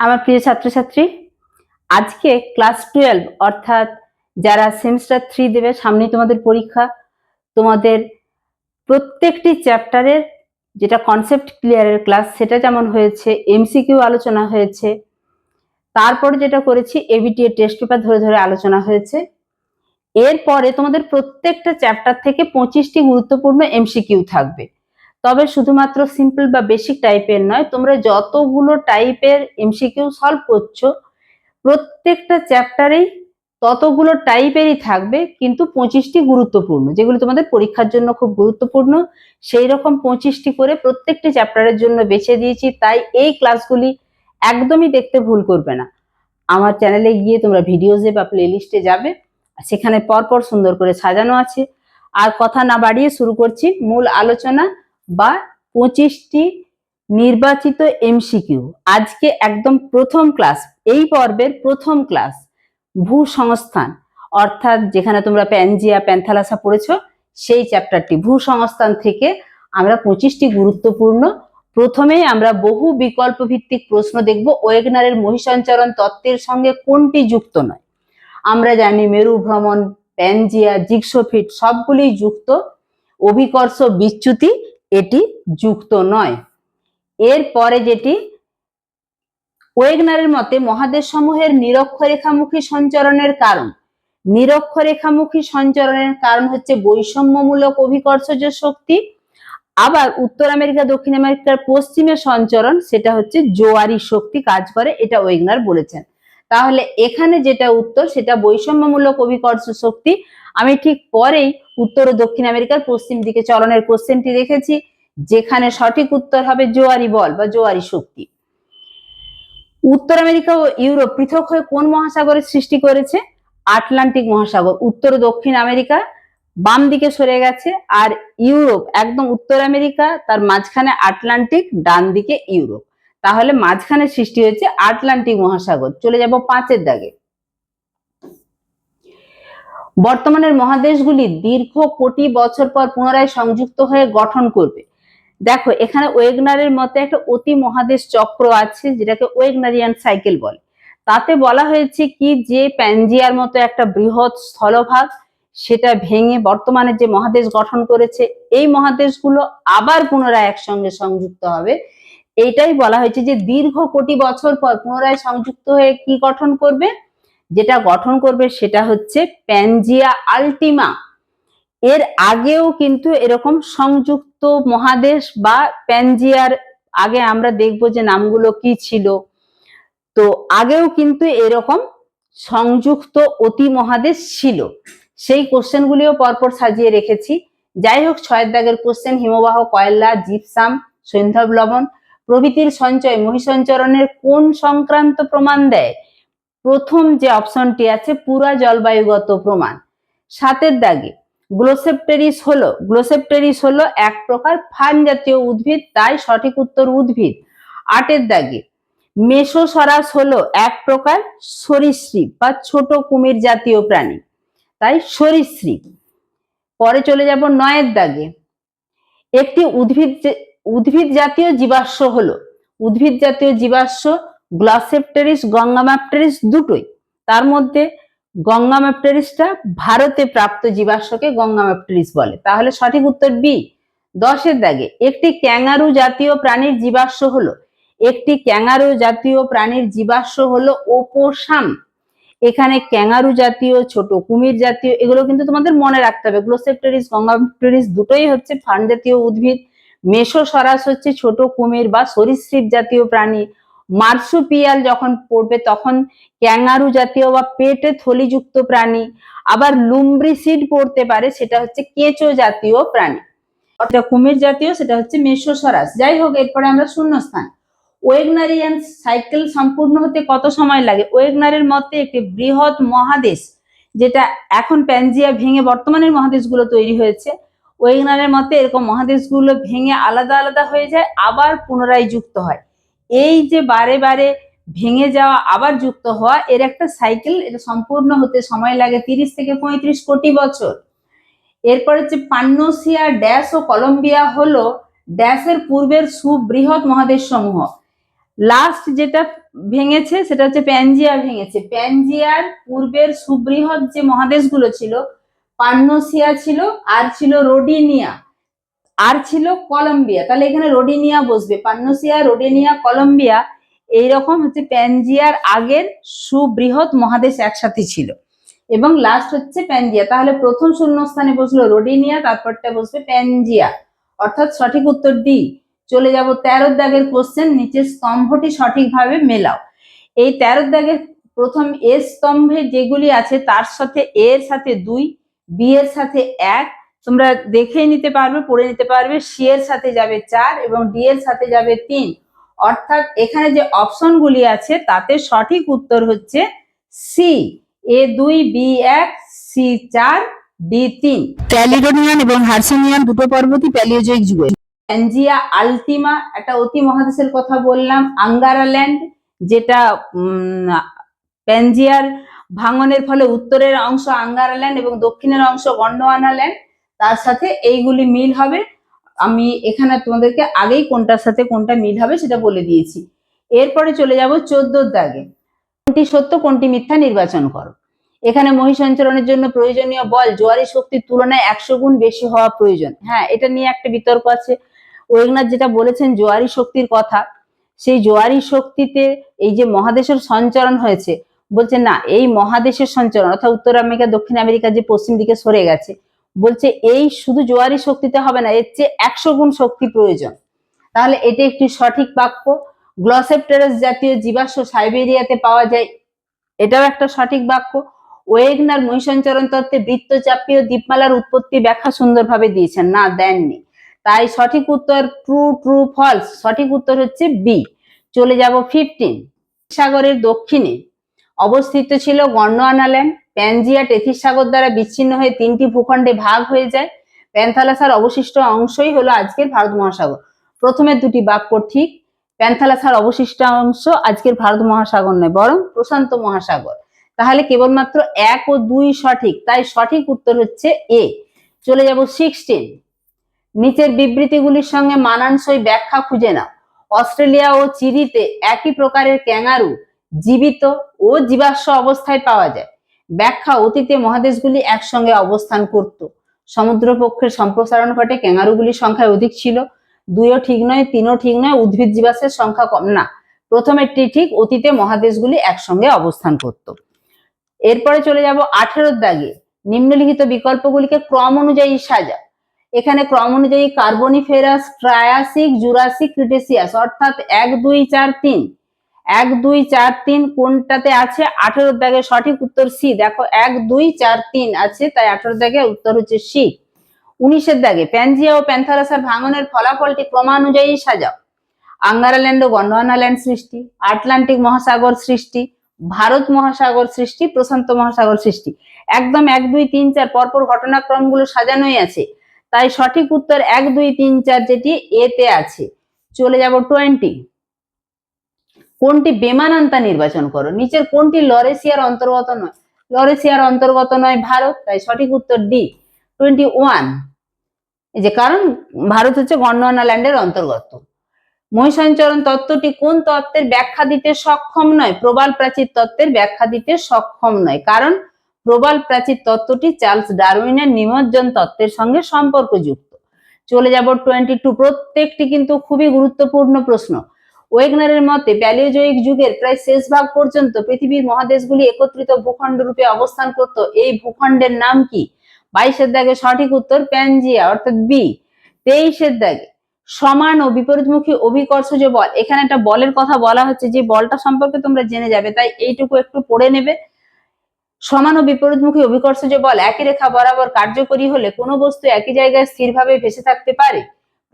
আমার প্রিয় ছাত্রছাত্রী, আজকে ক্লাস টুয়েলভ অর্থাৎ যারা সেমিস্টার থ্রি দেবে, সামনেই তোমাদের পরীক্ষা। তোমাদের প্রত্যেকটি চ্যাপ্টারের যেটা কনসেপ্ট ক্লিয়ারের ক্লাস সেটা যেমন হয়েছে এমসিকিউ আলোচনা হয়েছে, তারপর যেটা করেছি এবিটিএ টেস্ট পেপার ধরে ধরে আলোচনা হয়েছে। এরপরে তোমাদের প্রত্যেকটা চ্যাপ্টার থেকে পঁচিশটি গুরুত্বপূর্ণ এমসিকিউ থাকবে। তবে শুধুমাত্র সিম্পল বা বেসিক টাইপের নয়, তোমরা যতগুলো টাইপের এমসিকিউ সলভ করছ, প্রত্যেকটা চ্যাপ্টারেই ততগুলো টাইপেরই থাকবে, কিন্তু পঁচিশটি গুরুত্বপূর্ণ, যেগুলো তোমাদের পরীক্ষার জন্য খুব গুরুত্বপূর্ণ। সেই রকম পঁচিশটি করে প্রত্যেকটি চ্যাপ্টারের জন্য বেছে দিয়েছি, তাই এই ক্লাসগুলি একদমই দেখতে ভুল করবে না। আমার চ্যানেলে গিয়ে তোমরা ভিডিওজে বা প্লেলিস্টে যাবে, সেখানে পরপর সুন্দর করে সাজানো আছে। আর কথা না বাড়িয়ে শুরু করছি, মূল আলোচনা বা পঁচিশটি নির্বাচিত এমসিকিউ আজকে একদম প্রথম ক্লাস, এই পর্বের প্রথম ক্লাস, ভূসংস্থান। অর্থাৎ যেখানে তোমরা প্যানজিয়া প্যান্থালাসা পড়েছো, সেই চ্যাপ্টারটি ভূসংস্থান থেকে আমরা পঁচিশটি গুরুত্বপূর্ণ। প্রথমেই আমরা বহু বিকল্প ভিত্তিক প্রশ্ন দেখব, ওয়েগনারের মহিষঞ্চরণ তত্ত্বের সঙ্গে কোনটি যুক্ত নয়। আমরা জানি মেরু ভ্রমণ প্যানজিয়া জিক্সোফিট সবগুলি যুক্ত। অভিকর্ষ বিচ্যুতি এটি যুক্ত নয়। এরপরে যেটি, ওয়েগনারের মতে মহাদেশ সমূহের নিরক্ষরেখামুখী সঞ্চরণের কারণ। নিরক্ষরেখামুখী সঞ্চরণের কারণ হচ্ছে বৈষম্যমূলক অভিকর্ষজ শক্তি। আবার উত্তর আমেরিকা, দক্ষিণ আমেরিকার পশ্চিমে সঞ্চরণ, সেটা হচ্ছে জোয়ারি শক্তি কাজ করে, এটা ওয়েগনার বলেছেন। তাহলে এখানে যেটা উত্তর, সেটা বৈষম্যমূলক অভিকর্ষ শক্তি। আমি ঠিক পরেই উত্তর ও দক্ষিণ আমেরিকার পশ্চিম দিকে চলনের কোশ্চেনটি রেখেছি যেখানে সঠিক উত্তর হবে জোয়ারি বল বা জোয়ারি শক্তি। উত্তর আমেরিকা ও ইউরোপ পৃথক হয়ে কোন মহাসাগরের সৃষ্টি করেছে? আটলান্টিক মহাসাগর, উত্তর ও দক্ষিণ আমেরিকা বাম দিকে সরে গেছে, আর ইউরোপ, একদম উত্তর আমেরিকা, তার মাঝখানে আটলান্টিক, ডান দিকে ইউরোপ। তাহলে মাঝখানে সৃষ্টি হয়েছে আটলান্টিক মহাসাগর। চলে যাব পাঁচের দাগে। বর্তমানের মহাদেশগুলি দীর্ঘ কোটি বছর পর পুনরায় সংযুক্ত হয়ে গঠন করবে। দেখো, এখানে ওয়েগনারের মতে একটা অতি মহাদেশ চক্র আছে, যেটাকে ওয়েগনারিয়ান সাইকেল বলে। তাতে বলা হয়েছে কি যে প্যানজিয়ার মতো একটা বৃহৎ স্থলভাগ সেটা ভেঙে বর্তমানে যে মহাদেশ গঠন করেছে, এই মহাদেশগুলো আবার পুনরায় একসঙ্গে সংযুক্ত হবে। এইটাই বলা হয়েছে যে দীর্ঘ কোটি বছর পর পুনরায় সংযুক্ত হয়ে কি গঠন করবে? যেটা গঠন করবে সেটা হচ্ছে প্যানজিয়া আলটিমা। এর আগেও কিন্তু এরকম সংযুক্ত মহাদেশ বা প্যানজিয়ার আগে আমরা দেখব যে নামগুলো কি ছিল। তো আগেও কিন্তু এরকম সংযুক্ত অতি মহাদেশ ছিল। সেই কোশ্চেনগুলিও পরপর সাজিয়ে রেখেছি। যাই হোক ছয়ের দাগের কোশ্চেন হিমবাহ, কয়লা জিপসাম সৈন্ধব লবণ প্রভৃতির সঞ্চয়, মহিসঞ্চরণের কোন সংক্রান্ত প্রমাণ দেয়? প্রথম যে অপশনটি আছে, পুরা জলবায়ুগত প্রমাণ। সাতের দাগে, গ্লোসেপ্টেরিস হলো গ্লোসেপ্টেরিস হলো এক প্রকার ফান জাতীয় উদ্ভিদ, তাই সঠিক উত্তর উদ্ভিদ। আটের দাগে, মেসোসরাস হলো এক প্রকার সরীসৃপ বা ছোট কুমির জাতীয় প্রাণী, তাই সরীসৃপ। পরে চলে যাব নয়ের দাগে, একটি উদ্ভিদ উদ্ভিদ জাতীয় জীবাশ্ম হলো। উদ্ভিদ জাতীয় জীবাশ্ম গ্লসেপ্টেরিস গঙ্গামাপ্টেরিস দুটোই। তার মধ্যে গঙ্গামাপ্টেরিসটা ভারতে প্রাপ্ত জীবাশ্মকে গঙ্গামাপ্টেরিস বলে। তাহলে সঠিক উত্তর বি, দশের দাগে। একটি ক্যাঙ্গারু জাতীয় প্রাণীর জীবাশ্ম হলো। একটি ক্যাঙ্গারু জাতীয় প্রাণীর জীবাশ্ম হলো ওপোসাম এখানে ক্যাঙ্গারু জাতীয়, ছোট কুমির জাতীয়, এগুলো কিন্তু তোমাদের মনে রাখতে হবে। গ্লোসেপ্টেরিস গঙ্গাপ্টেরিস দুটোই হচ্ছে ফান জাতীয় উদ্ভিদ। মেসোসরাস হচ্ছে ছোট কুমির বা সরীসৃপ জাতীয় প্রাণী। মার্সুপিয়াল যখন পড়বে তখন ক্যাঙ্গারু জাতীয় বা পেটে থলিযুক্ত প্রাণী। আবার লুম্ব্রিসিড পড়তে পারে, সেটা হচ্ছে কেঁচো জাতীয় প্রাণী। অর্থাৎ কুমির জাতীয়, সেটা হচ্ছে মেসোসরাস যাই হোক, এরপরে আমরা শূন্যস্থান। ওয়েগনারিয়ান সাইকেল সম্পূর্ণ হতে কত সময় লাগে? ওয়েগনারের মতে একটি বৃহৎ মহাদেশ, যেটা এখন প্যানজিয়া ভেঙে বর্তমানের মহাদেশগুলো তৈরি হয়েছে ওয়েগনারের মতে এরকম মহাদেশগুলো ভেঙে আলাদা আলাদা হয়ে যায়, আবার পুনরায় যুক্ত হয়। এই যে বারে বারে ভেঙে যাওয়া, আবার যুক্ত হওয়া, এর একটা সাইকেল এটা সম্পূর্ণ হতে সময় লাগে তিরিশ থেকে পঁয়ত্রিশ কোটি বছর। এরপর হচ্ছে পান্নোসিয়া, ড্যাশ ও কলম্বিয়া হলো ড্যাশের পূর্বের সুবৃহৎ মহাদেশ সমূহ লাস্ট যেটা ভেঙেছে, সেটা হচ্ছে প্যানজিয়া ভেঙেছে। প্যানজিয়ার পূর্বের সুবৃহৎ যে মহাদেশগুলো ছিল পান্নোসিয়া ছিল, আর ছিল রোডিনিয়া, আর ছিল কলম্বিয়া। তাহলে এখানে রোডিনিয়া বসবে। পান্নোসিয়া, রোডিনিয়া, কলম্বিয়া, এইরকম হচ্ছে প্যানজিয়ার আগের সুবৃহৎ মহাদেশ একসাথে ছিল। এবং লাস্ট হচ্ছে প্যানজিয়া। তাহলে প্রথম শূন্যস্থানে বসল রোডিনিয়া, তারপরটা বসবে প্যানজিয়া। অর্থাৎ সঠিক উত্তর ডি চলে যাব তেরো দাগের কোশ্চেন নিচের স্তম্ভটি সঠিকভাবে মেলাও। এই তেরো দাগের প্রথম এ স্তম্ভে যেগুলি আছে, তার সাথে এর সাথে দুই বি এর সাথে এক তোমরা দেখে নিতে পারবে পড়ে নিতে পারবে সি এর সাথে যাবে চার এবং ডি এর সাথে যাবে তিন। অর্থাৎ এখানে যে অপশনগুলি আছে তাতে সঠিক উত্তর হচ্ছে সি এ দুই বি এক সি চার ডি তিন। ক্যালিডোনিয়ান এবং হার্সেনিয়ান দুটো পর্বতই প্যালিওজয়িক যুগের। প্যানজিয়া আলটিমা একটা অতি মহাদেশের কথা বললাম আঙ্গারাল্যান্ড যেটা উম, প্যানজিয়ার ভাঙনের ফলে উত্তরের অংশ আঙ্গারাল্যান্ড এবং দক্ষিণের অংশ গন্ডওয়ানাল্যান্ড তার সাথে এইগুলি মিল হবে। আমি এখানে তোমাদেরকে আগেই কোনটার সাথে কোনটা মিল হবে সেটা বলে দিয়েছি। এরপরে চলে যাব চোদ্দোর দাগে। কোনটি সত্য, কোনটি মিথ্যা নির্বাচন করো। এখানে মহিষঞ্চরণের জন্য প্রয়োজনীয় বল, জোয়ারি শক্তির তুলনায় একশো গুণ বেশি হওয়া প্রয়োজন। হ্যাঁ এটা নিয়ে একটা বিতর্ক আছে। ওয়েগনাথ যেটা বলেছেন, জোয়ারি শক্তির কথা, সেই জোয়ারি শক্তিতে এই যে মহাদেশের সঞ্চরণ হয়েছে বলছে, না, এই মহাদেশের সঞ্চরণ অর্থাৎ উত্তর আমেরিকা, দক্ষিণ আমেরিকা যে পশ্চিম দিকে সরে গেছে, বলছে এই শুধু জোয়ারি শক্তিতে হবে না, এর চেয়ে একশো গুণ শক্তি প্রয়োজন। তাহলে এটি একটি সঠিক বাক্য। গ্লসেপ্টেরাস জাতীয় জীবাশ্ম সাইবেরিয়াতে পাওয়া যায়, এটাও একটা সঠিক বাক্য। ওয়েগনার মহিষঞ্চরণ তত্ত্বে বৃত্তচাপীয় দ্বীপমালার উৎপত্তি ব্যাখ্যা সুন্দরভাবে দিয়েছেন। না, দেননি। তাই সঠিক উত্তর ট্রু ট্রু, ফলস। সঠিক উত্তর হচ্ছে বি। চলে যাব ফিফটিন। সাগরের দক্ষিণে অবস্থিত ছিল গন্ডোয়ানাল্যান্ড প্যানজিয়া টেথিস সাগর দ্বারা বিচ্ছিন্ন হয়ে তিনটি ভূখণ্ডে ভাগ হয়ে যায়। প্যান্থালাসার অবশিষ্ট অংশই হলো আজকের ভারত মহাসাগর। প্রথমে দুটি বাক্য ঠিক, প্যান্থালাসার অবশিষ্ট অংশ আজকের ভারত মহাসাগর নয়, বরং প্রশান্ত মহাসাগর। তাহলে কেবলমাত্র এক ও দুই সঠিক, তাই সঠিক উত্তর হচ্ছে এ। চলে যাব সিক্সটিন। নিচের বিবৃতিগুলির সঙ্গে মানানসই ব্যাখ্যা খুঁজে নাও। অস্ট্রেলিয়া ও চিরিতে একই প্রকারের ক্যাঙ্গারু জীবিত ও জীবাশ্ম অবস্থায় পাওয়া যায়। ব্যাখ্যা, অতীতে মহাদেশগুলি একসঙ্গে অবস্থান করত। সমুদ্রপক্ষের সম্প্রসারণ ঘটে ক্যাঙ্গারুগুলির সংখ্যা অধিক ছিল। দুইও ঠিক নয়, তিনও ঠিক নয়, উদ্ভিদ জীবাশ্মের সংখ্যা কম, না। প্রথমেরটি ঠিক, অতীতে মহাদেশগুলি একসঙ্গে অবস্থান করত। এরপরে চলে যাব আঠেরোর দাগে। নিম্নলিখিত বিকল্পগুলিকে ক্রম অনুযায়ী সাজা। এখানে ক্রম অনুযায়ী কার্বনিফেরাস, ট্রায়াসিক, জুরাসিক, ক্রিটেসিয়াস, অর্থাৎ এক, দুই, চার, তিন। এক, দুই, চার, তিন, কোনটাতে আছে? আঠেরো দাগে সঠিক উত্তর সি। দেখো, এক, দুই, চার, তিন আছে, তাই আঠেরো দাগে উত্তর হচ্ছে সি। উনিশের দাগে প্যানজিয়া ও প্যান্থারাসার ভাঙনের ফলাফলটি ক্রমানুযায়ী সাজাও। আঙ্গারাল্যান্ড ও গন্ডোয়ানাল্যান্ড সৃষ্টি, আটলান্টিক মহাসাগর সৃষ্টি, ভারত মহাসাগর সৃষ্টি, প্রশান্ত মহাসাগর সৃষ্টি। একদম এক, দুই, তিন, চার, পরপর ঘটনাক্রমগুলো সাজানোই আছে। তাই সঠিক উত্তর এক, দুই, তিন, চার যেটি এতে আছে। চলে যাব টোয়েন্টি। কোনটি বেমানান্তা নির্বাচন করো? নিচের কোনটি লরেসিয়ার অন্তর্গত নয়? লরেসিয়ার অন্তর্গত নয় ভারত, তাই সঠিক উত্তর ডি। Twenty one. এই যে কারণ, ভারত হচ্ছে গন্ডোয়ানা ল্যান্ডের অন্তর্গত। মহিষাঞ্চরণ তত্ত্বটি কোন তত্ত্বের ব্যাখ্যা দিতে সক্ষম নয়? প্রবাল প্রাচীর তত্ত্বের ব্যাখ্যা দিতে সক্ষম নয়। কারণ, প্রবাল প্রাচীর তত্ত্বটি চার্লস ডারউইনের নিমজ্জন তত্ত্বের সঙ্গে সম্পর্কযুক্ত। চলে যাব টোয়েন্টি টু। প্রত্যেকটি কিন্তু খুবই গুরুত্বপূর্ণ প্রশ্ন। ওয়েগনারের মতে, প্যালিওজয়িক যুগের প্রায় শেষ ভাগ পর্যন্ত পৃথিবীর মহাদেশগুলি একত্রিত ভূখণ্ড রূপে অবস্থান করত। এই ভূখণ্ডের নাম কি? বাইশের দাগে সঠিক উত্তর প্যানজিয়া, অর্থাৎ বি। তেইশের দাগে সমান ও বিপরীতমুখী অভিকর্ষজ বল। এখানে একটা বলের কথা বলা হচ্ছে, যে বলটা সম্পর্কে তোমরা জেনে যাবে, তাই এইটুকু একটু পড়ে নেবে। সমান ও বিপরীতমুখী অভিকর্ষজ বল একই রেখা বরাবর কার্যকরী হলে কোনো বস্তু একই জায়গায় স্থিরভাবে ভেসে থাকতে পারে।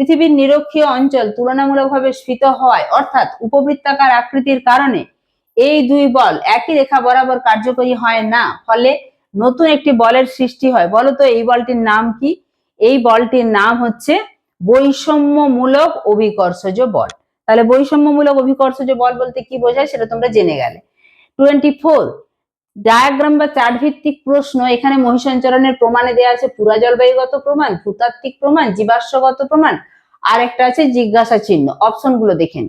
পৃথিবীর নিরক্ষীয় অঞ্চল তুলনামূলকভাবে স্ফীত হয়, অর্থাৎ উপবৃত্তাকার আকৃতির কারণে এই দুই বল একই রেখা বরাবর কার্যকরী হয় না, ফলে নতুন একটি বলের সৃষ্টি হয়। বলতো এই বলটির নাম কি? এই বলটির নাম হচ্ছে বৈষম্যমূলক অভিকর্ষজ বল। তাহলে বৈষম্যমূলক অভিকর্ষজ বল বলতে কি বোঝায় সেটা তোমরা জেনে গেলে। টোয়েন্টি ফোর ডায়াগ্রাম বা চার্ট ভিত্তিক প্রশ্ন, এখানে মহিষঞ্চরণের প্রমাণে দেওয়া আছে পুরা জলবায়ুগত প্রমাণ, ভূতাত্ত্বিক প্রমাণ, জীবাশ্মগত প্রমাণ আর একটা আছে জিজ্ঞাসা চিহ্ন অপশনগুলো দেখেন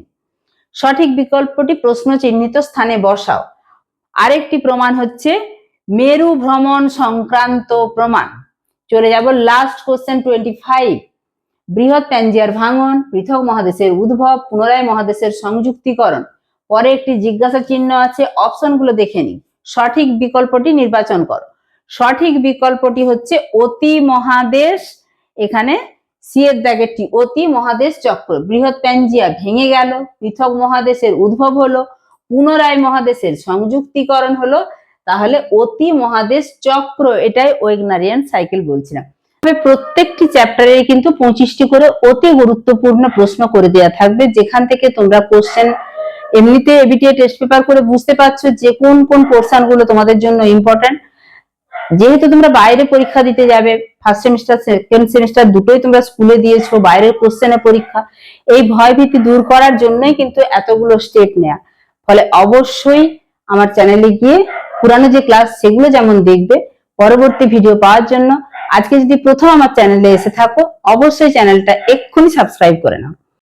সঠিক বিকল্পটি প্রশ্ন চিহ্নিত স্থানে বসাও। আরেকটি প্রমাণ হচ্ছে মেরু ভ্রমণ সংক্রান্ত প্রমাণ। চলে যাব লাস্ট কোশ্চেন টোয়েন্টি ফাইভ বৃহৎ প্যাঞ্জিয়ার ভাঙন, পৃথক মহাদেশের উদ্ভব, পুনরায় মহাদেশের সংযুক্তিকরণ। পরে একটি জিজ্ঞাসা চিহ্ন আছে, অপশনগুলো দেখে নিই সঠিক বিকল্পটি নির্বাচন করো। সঠিক বিকল্পটি হচ্ছে অতি মহাদেশ, এখানে সিয়ের দাগেরটি অতি মহাদেশ চক্র। বৃহৎ প্যাঞ্জিয়া ভেঙে গেল, পৃথক মহাদেশের উদ্ভব হলো, পুনরায় মহাদেশের সংযুক্তিকরণ হলো, তাহলে অতি মহাদেশ চক্র, এটাই ওয়েগনারিয়ান সাইকেল বলছিলাম। তবে প্রত্যেকটি চ্যাপ্টারে কিন্তু পঁচিশটি করে অতি গুরুত্বপূর্ণ প্রশ্ন করে দেওয়া থাকবে, যেখান থেকে তোমরা কোশ্চেন এমনিতে এবিটিএ টেস্ট পেপার করে বুঝতে পারছ যে কোন কোন পোর্শনগুলো তোমাদের জন্য ইম্পর্টেন্ট যেহেতু তোমরা বাইরে পরীক্ষা দিতে যাবে ফার্স্ট সেমিস্টার সেকেন্ড সেমিস্টার দুটোই তোমরা স্কুলে দিয়েছ, বাইরের কোশ্চেনের পরীক্ষা, এই ভয় ভীতি দূর করার জন্যই কিন্তু এতগুলো স্টেপ নেয়া। ফলে অবশ্যই আমার চ্যানেলে গিয়ে পুরানো যে ক্লাস সেগুলো যেমন দেখবে, পরবর্তী ভিডিও পাওয়ার জন্য আজকে যদি প্রথম আমার চ্যানেলে এসে থাকো, অবশ্যই চ্যানেলটা এক্ষুনি সাবস্ক্রাইব করে নাও।